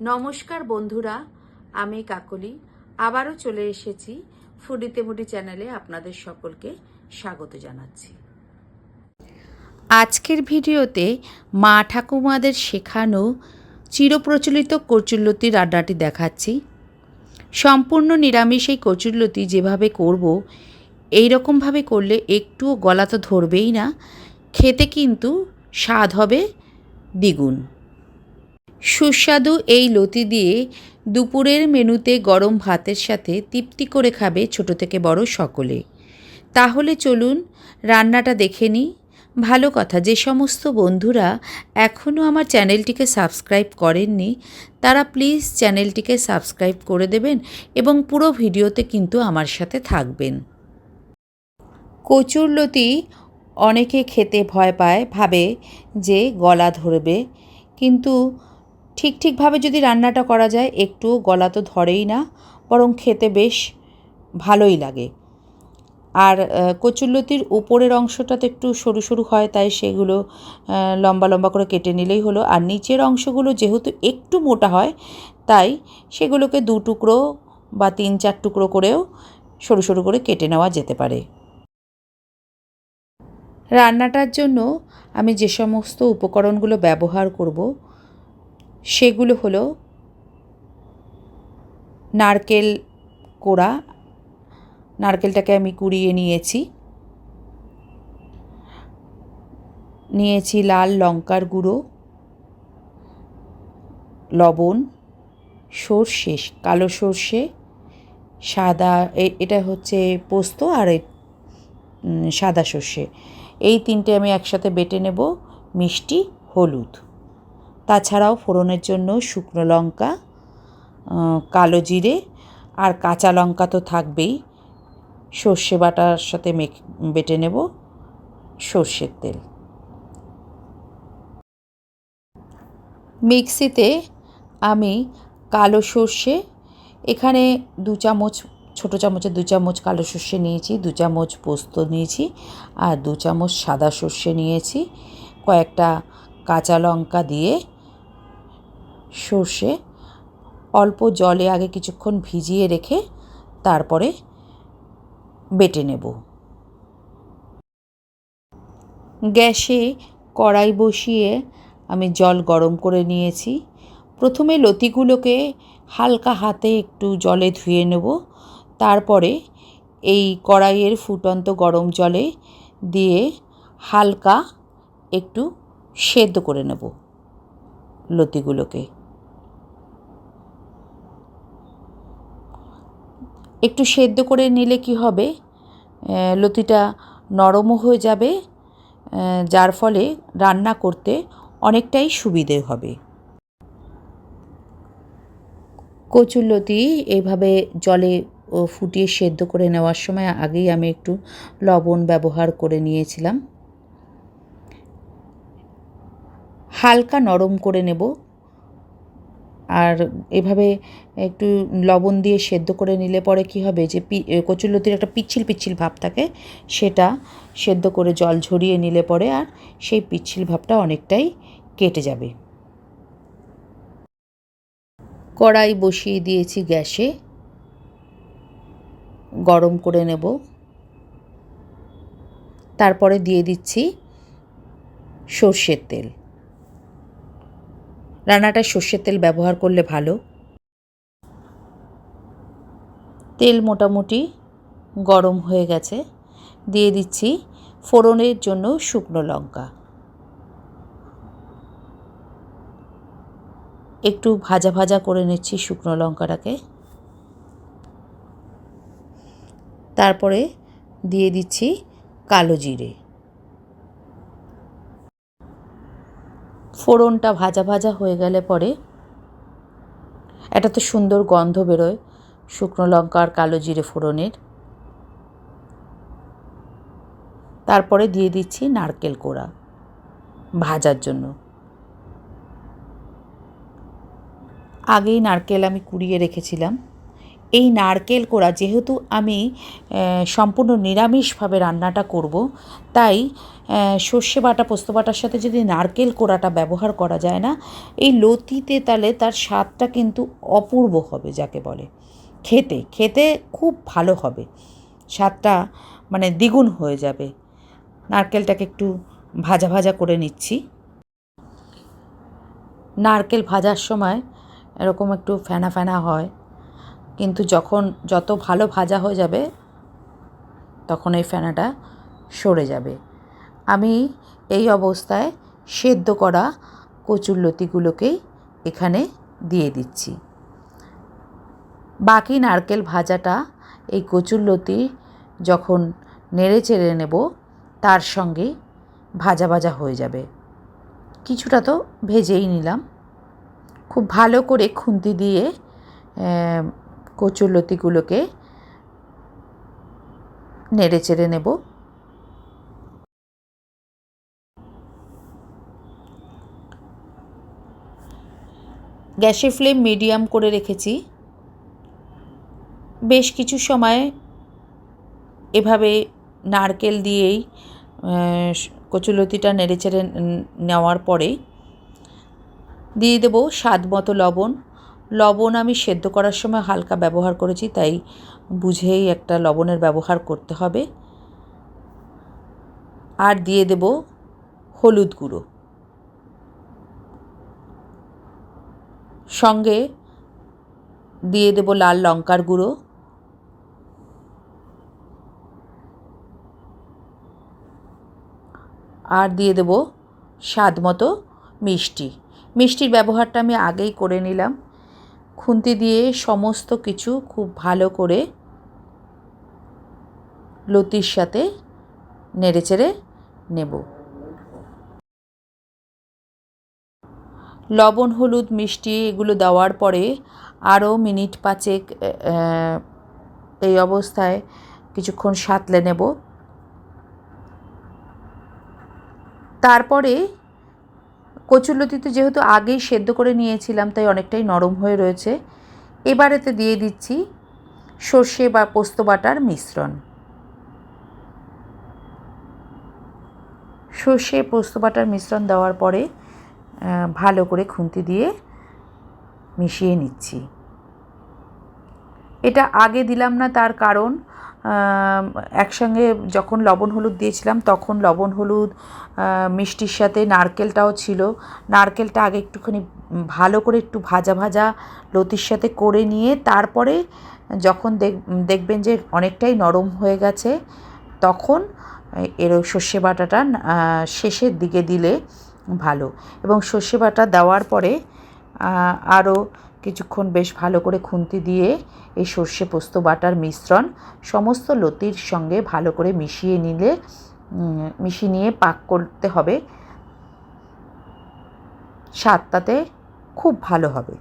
নমস্কার বন্ধুরা, আমি কাকলি। আবারও চলে এসেছি ফুডিতে মুডি চ্যানেলে আপনাদের সকলকে স্বাগত জানাচ্ছি। আজকের ভিডিওতে মা ঠাকুমাদের শেখানো চিরপ্রচলিত কচুল্লতি রান্নাটি দেখাচ্ছি। সম্পূর্ণ নিরামিষ এই কচুল্লতি যেভাবে করব এই রকমভাবে করলে একটুও গলা তো ধরবেই না, খেতে কিন্তু স্বাদ হবে দ্বিগুণ। সুস্বাদু এই লতি দিয়ে দুপুরের মেনুতে গরম ভাতের সাথে তৃপ্তি করে খাবে ছোট থেকে বড় সকলে। তাহলে চলুন রান্নাটা দেখে নিই। ভালো কথা, যে সমস্ত বন্ধুরা এখনও আমার চ্যানেলটিকে সাবস্ক্রাইব করেননি, তারা প্লিজ চ্যানেলটিকে সাবস্ক্রাইব করে দেবেন এবং পুরো ভিডিওতে কিন্তু আমার সাথে থাকবেন। কচুরলতি অনেকে খেতে ভয় পায়, ভাবে যে গলা ধরবে, কিন্তু ঠিক ঠিকভাবে যদি রান্নাটা করা যায়, একটু গলা তো ধরেই না, বরং খেতে বেশ ভালোই লাগে। আর কচুরলতির উপরের অংশটা তো একটু সরু সরু হয়, তাই সেগুলো লম্বা লম্বা করে কেটে নিলেই হলো। আর নিচের অংশগুলো যেহেতু একটু মোটা হয়, তাই সেগুলোকে দু টুকরো বা তিন চার টুকরো করেও সরু সরু করে কেটে নেওয়া যেতে পারে। রান্নাটার জন্য আমি যে সমস্ত উপকরণগুলো ব্যবহার করব সেগুলো হলো নারকেল কোড়া, নারকেলটাকে আমি কুড়িয়ে নিয়েছি। নিয়েছি লাল লঙ্কার গুঁড়ো, লবণ, সর্ষে, কালো সর্ষে, সাদা এটা হচ্ছে পোস্ত আর সাদা সর্ষে। এই তিনটে আমি একসাথে বেটে নেব, মিষ্টি, হলুদ। তাছাড়াও ফোড়নের জন্য শুকনো লঙ্কা কালো জিরে আর কাঁচা লঙ্কা তো থাকবেই। সর্ষে বাটার সাথে মেখ, বেটে নেব সর্ষের তেল। মিক্সিতে আমি কালো সর্ষে, এখানে দু চামচ, ছোটো চামচে দু চামচ কালো সর্ষে নিয়েছি, দু চামচ পোস্ত নিয়েছি আর দু চামচ সাদা সর্ষে নিয়েছি। কয়েকটা কাঁচা লঙ্কা দিয়ে সর্ষে অল্প জলে আগে কিছুক্ষণ ভিজিয়ে রেখে তারপরে বেটে নেব। গ্যাসে কড়াই বসিয়ে আমি জল গরম করে নিয়েছি। প্রথমে লতিগুলোকে হালকা হাতে একটু জলে ধুয়ে নেব। তারপরে এই কড়াইয়ের ফুটন্ত গরম জলে দিয়ে হালকা একটু সেদ্ধ করে নেব লতিগুলোকে। একটু সেদ্ধ করে নিলে কি হবে? লতিটা নরমও হয়ে যাবে যার ফলে রান্না করতে অনেকটাই সুবিধে হবে। কচুর লতি এইভাবে জলে ফুটিয়ে সেদ্ধ করে নেওয়ার সময় আগেই আমি একটু লবণ ব্যবহার করে নিয়েছিলাম। হালকা নরম করে নেব। আর এভাবে একটু লবণ দিয়ে সেদ্ধ করে নিলে পরে কি হবে যে পি কচুরলতির একটা পিচ্ছিল পিচ্ছিল ভাব থাকে, সেটা সেদ্ধ করে জল ঝরিয়ে নিলে পরে আর সেই পিচ্ছিল ভাবটা অনেকটাই কেটে যাবে। কড়াই বসিয়ে দিয়েছি গ্যাসে, গরম করে নেব। তারপরে দিয়ে দিচ্ছি সর্ষের তেল। রান্নাটায় সর্ষের তেল ব্যবহার করলে ভালো। তেল মোটামুটি গরম হয়ে গেছে। দিয়ে দিচ্ছি ফোড়নের জন্য শুকনো লঙ্কা। একটু ভাজা ভাজা করে নিচ্ছি শুকনো লঙ্কাটাকে। তারপরে দিয়ে দিচ্ছি কালো জিরে। ফোড়নটা ভাজা ভাজা হয়ে গেলে পরে একটা তো সুন্দর গন্ধ বেরোয়, শুকনো লঙ্কা আর কালো জিরে ফোড়নের। তারপরে দিয়ে দিচ্ছি নারকেল কোড়া ভাজার জন্য। আগেই নারকেল আমি কুড়িয়ে রেখেছিলাম। এই নারকেল কোড়া, যেহেতু আমি সম্পূর্ণ নিরামিষভাবে রান্নাটা করব, তাই সর্ষে বাটা, পোস্ত বাটার সাথে যদি নারকেল কোড়াটা ব্যবহার করা যায় না, এই লতিতে তাহলে তার স্বাদটা কিন্তু অপূর্ব হবে যাকে বলে। খেতে খেতে খুব ভালো হবে। স্বাদটা মানে দ্বিগুণ হয়ে যাবে। নারকেলটাকে একটু ভাজা ভাজা করে নিচ্ছি। নারকেল ভাজার সময় এরকম একটু ফেনা ফেনা হয় কিন্তু যখন যত ভালো ভাজা হয়ে যাবে, তখন এই ফেনাটা সরে যাবে। আমি এই অবস্থায় সেদ্ধ করা কচুরলতিগুলোকেই এখানে দিয়ে দিচ্ছি। বাকি নারকেল ভাজাটা এই কচুরলতি যখন নেড়ে চেড়ে নেব, তার সঙ্গে ভাজা ভাজা হয়ে যাবে। কিছুটা তো ভেজেই নিলাম। খুব ভালো করে খুন্তি দিয়ে কচুরলতিগুলোকে নেড়ে চেড়ে নেব। গ্যাসের ফ্লেম মিডিয়াম করে রেখেছি। বেশ কিছু সময় এভাবে নারকেল দিয়েই কচুলতিটা নেড়ে চেড়ে নেওয়ার পরে দিয়ে দেবো স্বাদ মতো লবণ। লবণ আমি সেদ্ধ করার সময় হালকা ব্যবহার করেছি, তাই বুঝেই একটা লবণের ব্যবহার করতে হবে। আর দিয়ে দেব হলুদ গুঁড়ো। সঙ্গে দিয়ে দেব লাল লঙ্কার গুঁড়ো। আর দিয়ে দেব স্বাদ মতো মিষ্টি। মিষ্টির ব্যবহারটা আমি আগেই করে নিলাম। খুন্তি দিয়ে সমস্ত কিছু খুব ভালো করে লতির সাথে নেড়েচেড়ে নেব। লবণ, হলুদ, মিষ্টি এগুলো দেওয়ার পরে আরও মিনিট পাঁচেক এই অবস্থায় কিছুক্ষণ সাঁতলে নেব। তারপরে কচুরলতিতে যেহেতু আগেই সেদ্ধ করে নিয়েছিলাম, তাই অনেকটাই নরম হয়ে রয়েছে। এবারেতে দিয়ে দিচ্ছি সর্ষে বা পোস্ত বাটার মিশ্রণ। সর্ষে, পোস্ত বাটার মিশ্রণ দেওয়ার পরে ভালো করে খুন্তি দিয়ে মিশিয়ে নিচ্ছি। এটা আগে দিলাম না তার কারণ একসঙ্গে যখন লবণ হলুদ দিয়েছিলাম তখন লবণ হলুদ মিষ্টির সাথে নারকেলটাও ছিল। নারকেলটা আগে একটুখানি ভালো করে একটু ভাজা ভাজা লতির সাথে করে নিয়ে তারপরে যখন দেখ, দেখবেন যে অনেকটাই নরম হয়ে গেছে, তখন এর সর্ষে বাটাটা শেষের দিকে দিলে ভালো। এবং সর্ষে বাটা দেওয়ার পরে আরও কিছুক্ষণ বেশ ভালো করে খুন্তি দিয়ে এই সর্ষে পোস্ত বাটার মিশ্রণ সমস্ত লতির সঙ্গে ভালো করে মিশিয়ে নিলে মিশিয়ে নিয়ে পাক করতে হবে। স্বাদটাতে খুব ভালো হবে।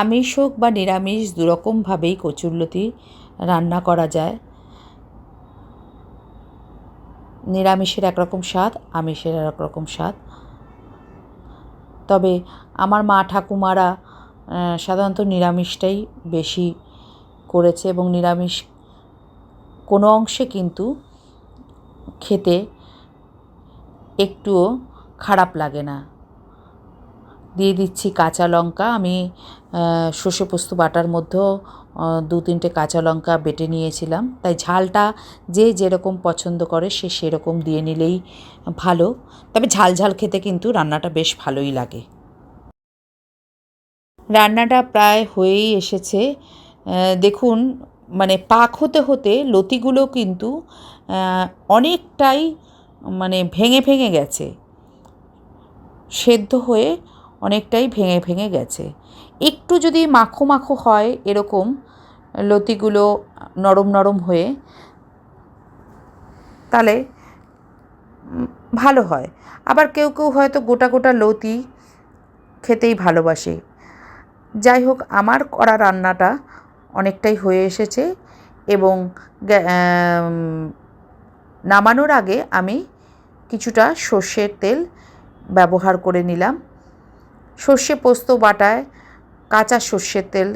আমিষ হোক বা নিরামিষ, দুরকমভাবেই কচুরলতি রান্না করা যায়। নিরামিষের একরকম স্বাদ, আমিষের এক রকম স্বাদ। তবে আমার মা ঠাকুমারা সাধারণত নিরামিষটাই বেশি করেছে এবং নিরামিষ কোনো অংশে কিন্তু খেতে একটুও খারাপ লাগে না। দিয়ে দিচ্ছি কাঁচা লঙ্কা, আমি সর্ষে পোস্ত বাটার মধ্যেও দু তিনটে কাঁচা লঙ্কা বেটে নিয়েছিলাম। তাই ঝালটা যে যেরকম পছন্দ করে সে সেরকম দিয়ে নিলেই ভালো। তবে ঝাল ঝাল খেতে কিন্তু রান্নাটা বেশ ভালোই লাগে। রান্নাটা প্রায় হয়েই এসেছে। দেখুন মানে পাক হতে হতে লতিগুলো কিন্তু অনেকটাই মানে ভেঙে ভেঙে গেছে। সেদ্ধ হয়ে অনেকটাই ভেঙে ভেঙে গেছে। একটু যদি মাখো মাখো হয় এরকম লতিগুলো নরম নরম হয়ে, তাহলে ভালো হয়। আবার কেউ কেউ হয়তো গোটা গোটা লতি খেতেই ভালোবাসে। যাই হোক, আমার করা রান্নাটা অনেকটাই হয়ে এসেছে এবং নামানোর আগে আমি কিছুটা সর্ষের তেল ব্যবহার করে নিলাম। সর্ষে পোস্ত বাটায় কাঁচা সর্ষের তেল,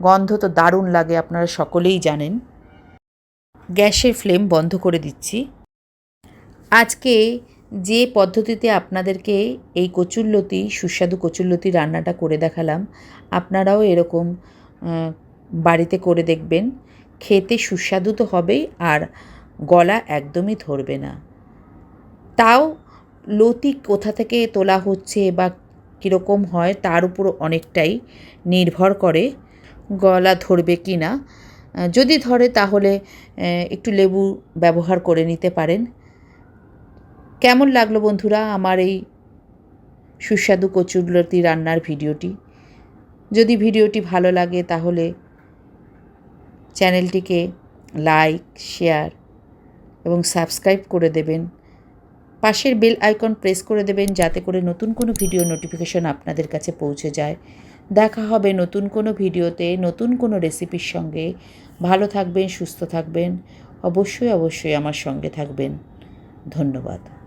গন্ধ তো দারুণ লাগে, আপনারা সকলেই জানেন। গ্যাসের ফ্লেম বন্ধ করে দিচ্ছি। আজকে যে পদ্ধতিতে আপনাদেরকে এই কচুরলতি, সুস্বাদু কচুরলতি রান্নাটা করে দেখালাম, আপনারাও এরকম বাড়িতে করে দেখবেন। খেতে সুস্বাদু তো হবেই, আর গলা একদমই ধরবে না। তাও লতি কোথা থেকে তোলা হচ্ছে বা কীরকম হয় তার উপর অনেকটাই নির্ভর করে গলা ধরবে কি না। যদি ধরে তাহলে একটু লেবু ব্যবহার করে নিতে পারেন। কেমন লাগল বন্ধুরা আমার এই সুস্বাদু কচুরলতি রান্নার ভিডিওটি? যদি ভিডিওটি ভালো লাগে তাহলে চ্যানেলটিকে লাইক, শেয়ার এবং সাবস্ক্রাইব করে দেবেন। পাশের বেল আইকন প্রেস করে দেবেন যাতে করে নতুন কোনো ভিডিও নোটিফিকেশন আপনাদের কাছে পৌঁছে যায়। দেখা হবে নতুন কোনো ভিডিওতে, নতুন কোনো রেসিপির সঙ্গে। ভালো থাকবেন, সুস্থ থাকবেন। অবশ্যই অবশ্যই আমার সঙ্গে থাকবেন। ধন্যবাদ।